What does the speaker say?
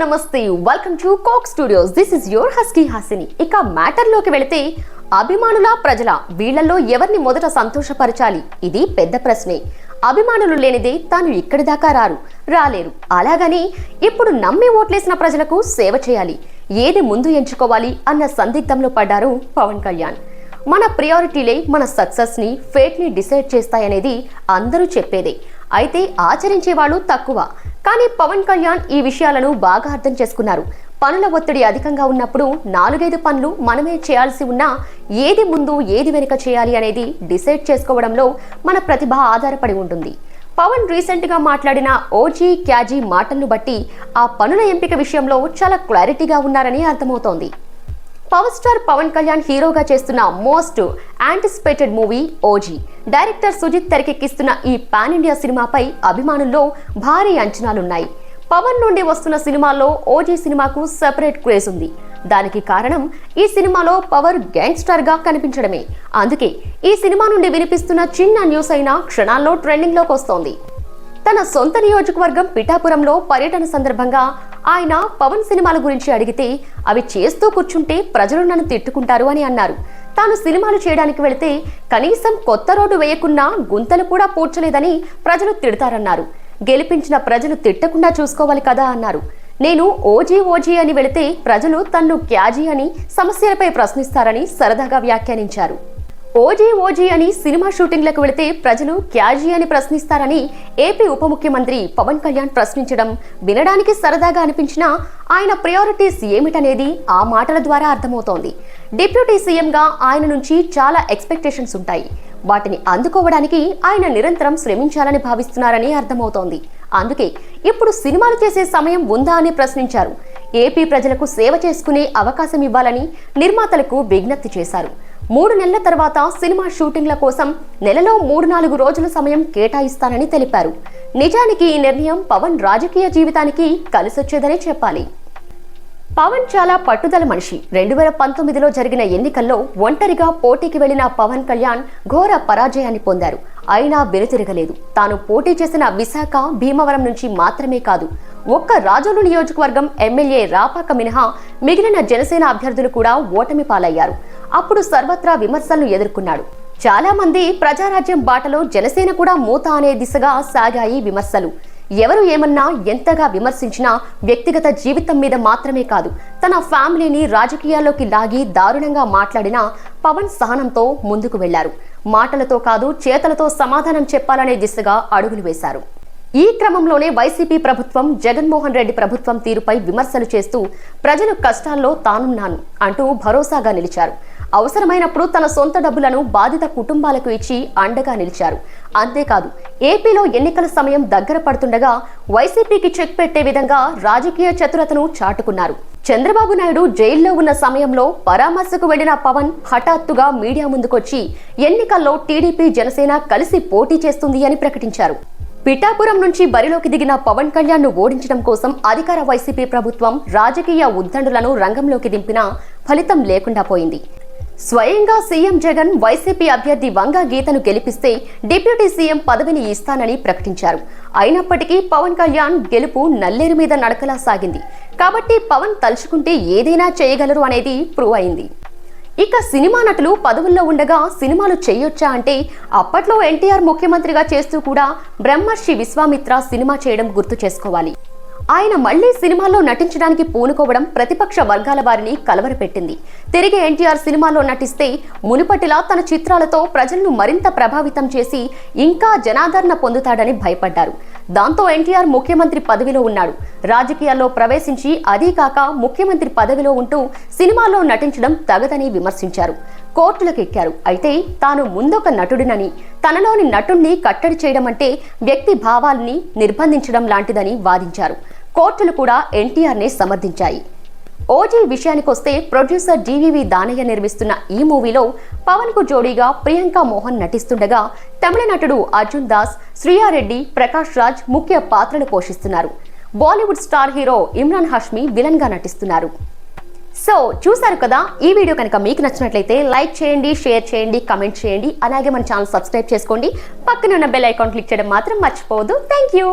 నమస్తే. Welcome to Coke studios this is your husky Hasini ఇక మ్యాటర్లోకి వెళితే అభిమానుల ప్రజల వీళ్ళల్లో ఎవరిని మొదట సంతోషపరచాలి? ఇది పెద్ద ప్రశ్నే. అభిమానులు లేనిదే తాను ఇక్కడి దాకా రారు రాలేరు. అలాగని ఇప్పుడు నమ్మి ఓట్లేసిన ప్రజలకు సేవ చేయాలి. ఏది ముందు ఎంచుకోవాలి అన్న సందిగ్ధంలో పడ్డారు పవన్ కళ్యాణ్. మన ప్రియారిటీలే మన సక్సెస్ని ఫేట్ని డిసైడ్ చేస్తాయనేది అందరూ చెప్పేదే. అయితే ఆచరించే వాళ్ళు తక్కువ. కానీ పవన్ కళ్యాణ్ ఈ విషయాలను బాగా అర్థం చేసుకున్నారు. పనుల ఒత్తిడి అధికంగా ఉన్నప్పుడు నాలుగైదు పనులు మనమే చేయాల్సి ఉన్నా ఏది ముందు ఏది వెనుక చేయాలి అనేది డిసైడ్ చేసుకోవడంలో మన ప్రతిభ ఆధారపడి ఉంటుంది. పవన్ రీసెంట్గా మాట్లాడిన ఓజీ క్యాజీ మాటలను బట్టి ఆ పనుల ఎంపిక విషయంలో చాలా క్లారిటీగా ఉన్నారని అర్థమవుతోంది. పవర్ స్టార్ పవన్ కళ్యాణ్ హీరోగా చేస్తున్న most anticipated movie OG. Director Sujeeth తెరకెక్కిస్తున్న ఈ పాన్ ఇండియా సినిమాపై అభిమానుల్లో భారీ అంచనాలున్నాయి. పవన్ నుండి వస్తున్న సినిమాల్లో ఓజీ సినిమాకు సెపరేట్ క్రేజ్ ఉంది. దానికి కారణం ఈ సినిమాలో పవర్ గ్యాంగ్స్టర్గా కనిపించడమే. అందుకే ఈ సినిమా నుండి వినిపిస్తున్న చిన్న న్యూస్ అయినా క్షణాల్లో ట్రెండింగ్లోకి వస్తోంది. తన సొంత నియోజకవర్గం పిఠాపురంలో పర్యటన సందర్భంగా ఆయన పవన్ సినిమాల గురించి అడిగితే అవి చేస్తూ కూర్చుంటే ప్రజలు నన్ను తిట్టుకుంటారు అని అన్నారు. తాను సినిమాలు చేయడానికి వెళితే కనీసం కొత్త రోడ్డు వేయకున్నా గుంతలు కూడా పూడ్చలేదని ప్రజలు తిడతారన్నారు. గెలిపించిన ప్రజలు తిట్టకుండా చూసుకోవాలి కదా అన్నారు. నేను ఓజీ ఓజీ అని వెళితే ప్రజలు తన్ను క్యాజీ అని సమస్యలపై ప్రశ్నిస్తారని సరదాగా వ్యాఖ్యానించారు. ఓజీ ఓజీ అని సినిమా షూటింగ్లకు వెళితే ప్రజలు క్యాజీ అని ప్రశ్నిస్తారని ఏపీ ఉప ముఖ్యమంత్రి పవన్ కళ్యాణ్ ప్రశ్నించడం వినడానికి సరదాగా అనిపించినా ఆయన ప్రయారిటీస్ ఏమిటనేది ఆ మాటల ద్వారా అర్థమవుతోంది. డిప్యూటీ సీఎంగా ఆయన నుంచి చాలా ఎక్స్పెక్టేషన్స్ ఉంటాయి. వాటిని అందుకోవడానికి ఆయన నిరంతరం శ్రమించాలని భావిస్తున్నారని అర్థమవుతోంది. అందుకే ఇప్పుడు సినిమాలు చేసే సమయం ఉందా అని ప్రశ్నించారు. ఏపీ ప్రజలకు సేవ చేసుకునే అవకాశం ఇవ్వాలని నిర్మాతలకు విజ్ఞప్తి చేశారు. మూడు నెలల తర్వాత సినిమా షూటింగ్ల కోసం నెలలో మూడు నాలుగు రోజుల సమయం కేటాయిస్తానని తెలిపారు. నిజానికి ఈ నిర్ణయం పవన్ రాజకీయ జీవితానికి కలిసొచ్చేదనే చెప్పాలి. పవన్ చాలా పట్టుదల మనిషి. రెండు వేల పంతొమ్మిదిలో జరిగిన ఎన్నికల్లో ఒంటరిగా పోటీకి వెళ్ళిన పవన్ కళ్యాణ్ ఘోర పరాజయాన్ని పొందారు. అయినా వెనుతిరగలేదు. తాను పోటీ చేసిన విశాఖ భీమవరం నుంచి మాత్రమే కాదు ఒక్క రాజోలు నియోజకవర్గం ఎమ్మెల్యే రాపాక మినహా మిగిలిన జనసేన అభ్యర్థులు కూడా ఓటమి పాలయ్యారు. అప్పుడు సర్వత్రా విమర్శలను ఎదుర్కొన్నాడు. చాలా మంది ప్రజారాజ్యం బాటలో జనసేన కూడా మూత అనే దిశగా సాగాయి విమర్శలు. ఎవరు ఏమన్నా ఎంతగా విమర్శించినా వ్యక్తిగత జీవితం మీద మాత్రమే కాదు తన ఫ్యామిలీని రాజకీయాల్లోకి లాగి దారుణంగా మాట్లాడిన పవన్ సహనంతో ముందుకు వెళ్ళారు. మాటలతో కాదు చేతలతో సమాధానం చెప్పాలనే దిశగా అడుగులు వేశారు. ఈ క్రమంలోనే వైసీపీ ప్రభుత్వం జగన్మోహన్ రెడ్డి ప్రభుత్వం తీరుపై విమర్శలు చేస్తూ ప్రజలు కష్టాల్లో తానున్నాను అంటూ భరోసాగా నిలిచారు. అవసరమైనప్పుడు తన సొంత డబ్బులను బాధిత కుటుంబాలకు ఇచ్చి అండగా నిలిచారు. అంతేకాదు ఏపీలో ఎన్నికల సమయం దగ్గర పడుతుండగా వైసీపీకి చెక్ పెట్టే విధంగా రాజకీయ చతురతను చాటుకున్నారు. చంద్రబాబు నాయుడు జైల్లో ఉన్న సమయంలో పరామర్శకు వెళ్ళిన పవన్ హఠాత్తుగా మీడియా ముందుకొచ్చి ఎన్నికల్లో టీడీపీ జనసేన కలిసి పోటీ చేస్తుంది అని ప్రకటించారు. పిఠాపురం నుంచి బరిలోకి దిగిన పవన్ కళ్యాణ్ను ఓడించడం కోసం అధికార వైసీపీ ప్రభుత్వం రాజకీయ ఉద్దండులను రంగంలోకి దింపినా ఫలితం లేకుండా పోయింది. స్వయంగా సీఎం జగన్ వైసీపీ అభ్యర్థి వంగ గీతను గెలిపిస్తే డిప్యూటీ సీఎం పదవిని ఇస్తానని ప్రకటించారు. అయినప్పటికీ పవన్ కళ్యాణ్ గెలుపు నల్లేరు మీద నడకలా సాగింది. కాబట్టి పవన్ తలుచుకుంటే ఏదైనా చేయగలరు అనేది ప్రూవ్ అయింది. ఇక సినిమా నటులు పదవుల్లో ఉండగా సినిమాలు చేయొచ్చా అంటే అప్పట్లో ఎన్టీఆర్ ముఖ్యమంత్రిగా చేస్తూ కూడా బ్రహ్మర్షి విశ్వామిత్ర సినిమా చేయడం గుర్తు చేసుకోవాలి. ఆయన మళ్ళీ సినిమాల్లో నటించడానికి పూనుకోవడం ప్రతిపక్ష వర్గాల వారిని కలవరపెట్టింది. తిరిగి ఎన్టీఆర్ సినిమాలో నటిస్తే మునుపటిలా తన చిత్రాలతో ప్రజలను మరింత ప్రభావితం చేసి ఇంకా జనాదరణ పొందుతాడని భయపడ్డారు. దాంతో ఎన్టీఆర్ ముఖ్యమంత్రి పదవిలో ఉన్నాడు. రాజకీయాల్లో ప్రవేశించి అదీ కాక ముఖ్యమంత్రి పదవిలో ఉంటూ సినిమాల్లో నటించడం తగదని విమర్శించారు. కోర్టులకు ఎక్కారు అయితే తాను ముందొక నటుడినని తనలోని నటుణ్ణి కట్టడి చేయడం అంటే వ్యక్తి భావాల్ని నిర్బంధించడం లాంటిదని వాదించారు. కోర్టులు కూడా ఎన్టీఆర్నే సమర్థించాయి. ఓజీ విషయానికొస్తే ప్రొడ్యూసర్ డివివి దానయ్య నిర్మిస్తున్న ఈ మూవీలో పవన్కు జోడీగా ప్రియాంక మోహన్ నటిస్తుండగా తమిళ నటుడు అర్జున్ దాస్ శ్రీయారెడ్డి ప్రకాష్ రాజ్ ముఖ్య పాత్రలు పోషిస్తున్నారు. Bollywood star hero Emraan Hashmi విలన్గా నటిస్తున్నారు. సో చూసారు కదా ఈ వీడియో కనుక మీకు నచ్చినట్లయితే లైక్ చేయండి షేర్ చేయండి కమెంట్ చేయండి అలాగే మన ఛానల్ సబ్స్క్రైబ్ చేసుకోండి. పక్కన ఉన్న బెల్ ఐకాన్ క్లిక్ చేయడం మాత్రం మర్చిపోవద్దు. Thank you.